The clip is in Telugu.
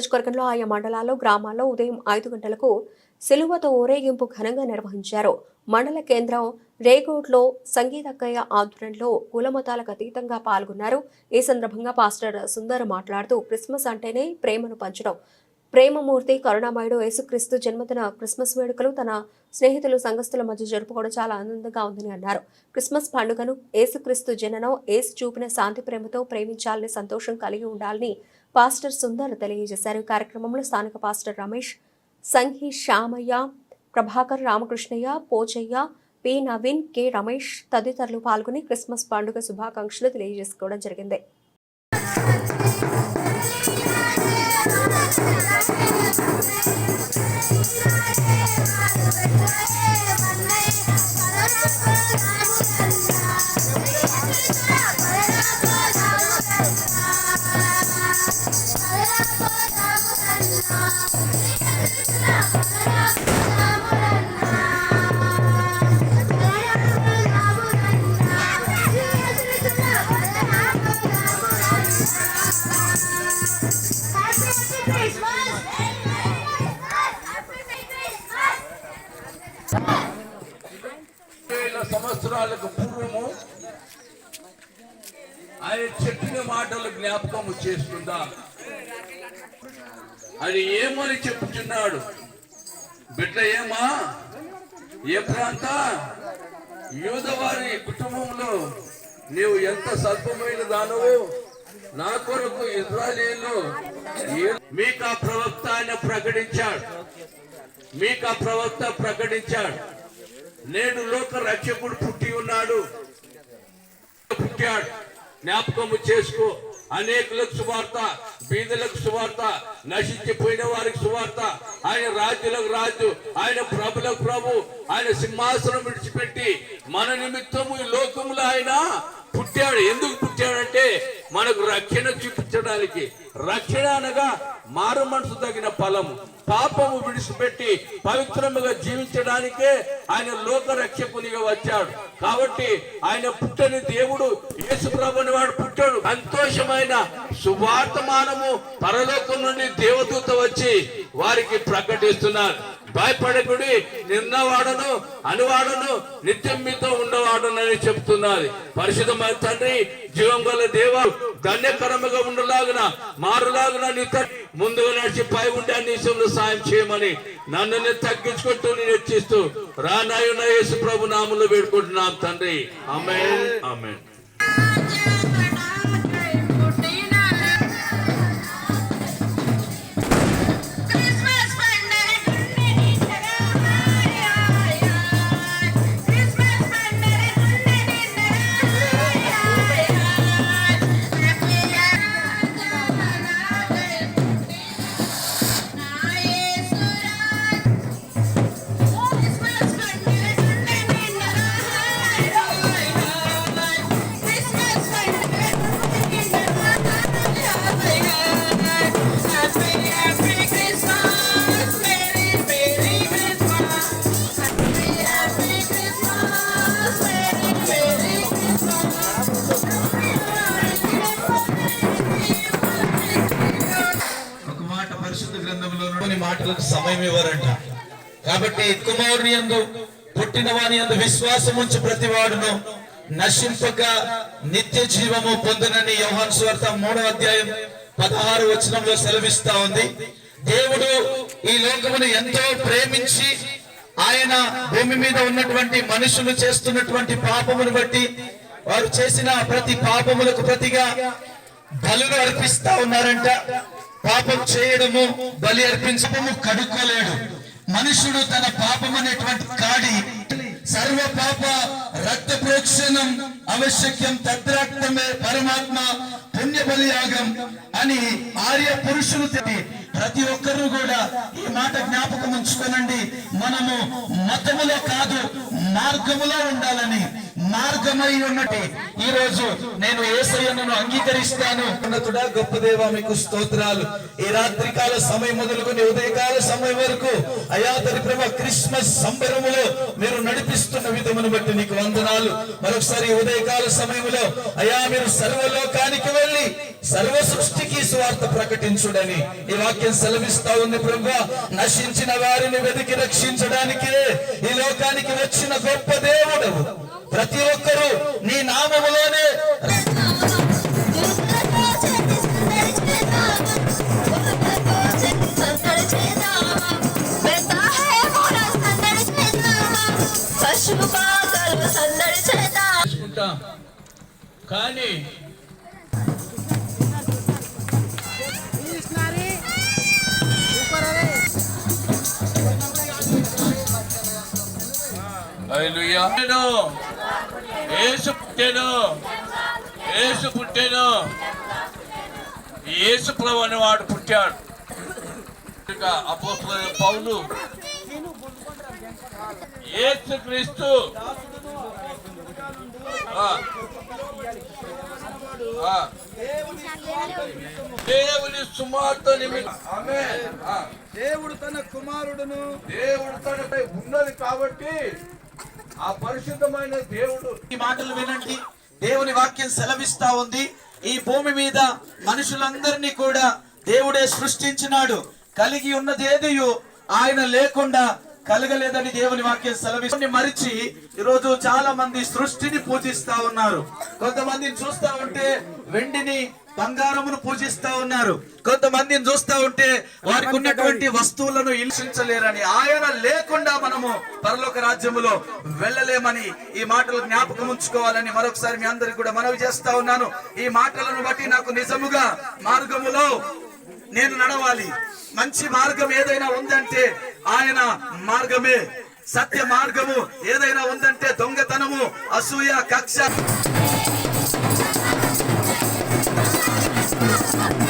నియోజకవర్గంలో ఆయా మండలాల్లో గ్రామాల్లో ఉదయం ఐదు గంటలకు సిలువతో ఊరేగింపు ఘనంగా నిర్వహించారు. మండల కేంద్రం రేగోడ్లో సంగీతక్కయ్య ఆధ్వర్యంలో కులమతాలకు అతీతంగా పాల్గొన్నారు. ఈ సందర్భంగా పాస్టర్ సుందర్ మాట్లాడుతూ క్రిస్మస్ అంటేనే ప్రేమను పంచడం. ప్రేమమూర్తి కరుణామయుడు యేసుక్రీస్తు జన్మదిన క్రిస్మస్ వేడుకలు తన స్నేహితులు సంఘస్థుల మధ్య జరుపుకోవడం చాలా ఆనందంగా ఉందని అన్నారు. క్రిస్మస్ పండుగను యేసుక్రీస్తు జననం ఏసు చూపిన శాంతి ప్రేమతో ప్రేమించాలని సంతోషం కలిగి ఉండాలని పాస్టర్ సుందర్ తెలియజేశారు. కార్యక్రమంలో స్థానిక pastor Ramesh Sanghi Shyamaiah Prabhakar Ramakrishnaiah Pochaiah P Naveen K Ramesh తదితరులు పాల్గొని క్రిస్మస్ పండుగ శుభాకాంక్షలు తెలియజేసుకోవడం జరిగింది. సంవత్సరాలకు పూర్వము ఆయన చెప్పిన మాటలు జ్ఞాపకము చేసుకుందాం అది ఏమని చెప్పుచున్నాడు. బిడ్డ ఏమా ఏ ప్రాంత? యూదవారి కుటుంబంలో నీవు ఎంత స్వల్పమైన దానవు? నా కొరకు ఇజ్రాయేలు మీకు ఆ ప్రవక్త ఆయన ప్రకటించాడు. మీకు ఆ ప్రవక్త ప్రకటించాడు. నేడు లోక రక్షకుడు పుట్టి ఉన్నాడు. పుట్టాడు. జ్ఞాపకము చేసుకో. అనేకులకు సువార్త బీదలకు సువార్త నశించిపోయిన వారికి సువార్త. ఆయన రాజులకు రాజు ఆయన ప్రభులకు ప్రభు ఆయన సింహాసనం విడిచిపెట్టి మన నిమిత్తము ఈ లోకములో ఆయన పుట్టాడు. ఎందుకు పుట్టాడంటే మనకు రక్షణ చూపించడానికి. రక్షణ అనగా మారు మనసు తగిన ఫలము. పాపము విడిచిపెట్టి పవిత్రముగా జీవించడానికే ఆయన లోక రక్షకునిగా వచ్చాడు. కాబట్టి ఆయన పుట్టని దేవుడు యేసుప్రభుని వాడు పుట్టాడు. సంతోషమైన సువార్తమానము పరలోకం నుండి దేవదూత వచ్చి వారికి ప్రకటిస్తున్నారు. భయపడకుడి నిన్నవాడను అనువాడను నిత్యం మీతో ఉండవాడనని చెప్తున్నది పరిశుద్ధమైన తండ్రి జీవం గల దేవ ధన్యకరముగా ఉండలాగున మారులాగున నీ తండ్రి ముందుగా నడిచి పై ఉండే అన్ని సాయం చేయమని నన్ను తగ్గించుకుంటూ నేను హెచ్చిస్తూ రానాయున యేసు ప్రభు నామంలో వేడుకుంటున్నాం తండ్రి. ఆమేన్. ఆమేన్. సమయం ఇవ్వరంట. కాబట్టి కుమారుని ఎందు పుట్టిన వాని ఎందు విశ్వాసం ఉంచి ప్రతివాడును నశింపక నిత్య జీవము పొందునని యోహాన్ స్వార్థ మూడవ అధ్యాయం పదహారు వచనంలో సెలవిస్తా ఉంది. దేవుడు ఈ లోకమును ఎంతో ప్రేమించి ఆయన భూమి మీద ఉన్నటువంటి మనుషులు చేస్తున్నటువంటి పాపమును బట్టి వారు చేసిన ప్రతి పాపములకు ప్రతిగా బలులు అర్పిస్తా ఉన్నారంట. పాపం చేయడము బలి అర్పించడము కడుక్కోలేడు. మనుషుడు తన పాపం అనేటువంటి కాడి సర్వ పాప రక్త ప్రోక్షణం ఆవశ్యక్యం తద్రాక్తమే పరమాత్మ పుణ్య బలియాగం అని ఆర్య పురుషులు ప్రతి ఒక్కరు కూడా ఈ మాట జ్ఞాపకం ఉంచుకోనండి. మనము మతములో కాదు మార్గములో ఉండాలని మార్గమై ఉన్నట్టు ఈ రోజు నేను ఏసయ్యను అంగీకరిస్తాను. ఉన్నతుడా గొప్ప దేవ మీకు స్తోత్రాలు. ఈ రాత్రికాల సమయం మొదలుకొని ఉదయకాల సమయం వరకు అయా తరి ప్రభ క్రిస్మస్ సంబరములో మీరు నడిపిస్తున్న విధమును బట్టి నీకు వందనాలు. మరొకసారి ఉదయకాల సమయంలో అయా మీరు సర్వలోకానికి వెళ్ళి సర్వ సృష్టికి స్వార్థ ప్రకటించుడని ఈ వాక్యం సెలవిస్తా ఉంది ప్రభు. నశించిన వారిని వెతికి రక్షించడానికే ఈ లోకానికి వచ్చిన గొప్ప చేసుకుంటాం. కానీ హల్లెలూయా. పుట్టెను. ఏసు పుట్టెను. ఏసు పుట్టెను. యేసు ప్రభు అనేవాడు పుట్టాడు. ఇక అపోస్తులైన పౌలు. ఏసు క్రీస్తు ఆ. ఆ. దేవుడు తన కుమారుడును దేవుడు తనపై ఉన్నది కాబట్టి ఆ పరిశుద్ధమైన దేవుడు ఈ మాటలు వినండి. దేవుని వాక్యం సెలవిస్తా ఉంది. ఈ భూమి మీద మనుషులందరినీ కూడా దేవుడే సృష్టించినాడు. కలిగి ఉన్నదేదియు ఆయన లేకుండా కలగలేదని దేవుని వాక్యం సెలవిస్తుంది. మరిచి ఈరోజు చాలా మంది సృష్టిని పూజిస్తా ఉన్నారు. కొంతమందిని చూస్తా ఉంటే వెండిని బంగారమును పూజిస్తా ఉన్నారు. కొంతమందిని చూస్తా ఉంటే వారికి ఉన్నటువంటి వస్తువులను హింసించలేరని ఆయన లేకుండా మనము పరలోక రాజ్యములో వెళ్ళలేమని ఈ మాటలు జ్ఞాపకం ఉంచుకోవాలని మరొకసారి మీ అందరికి కూడా మనవి చేస్తా ఉన్నాను. ఈ మాటలను బట్టి నాకు నిజముగా మార్గములో నేను నడవాలి. మంచి మార్గం ఏదైనా ఉందంటే ఆయన మార్గమే. సత్య మార్గము ఏదైనా ఉందంటే దొంగతనము అసూయ కక్ష. Yeah.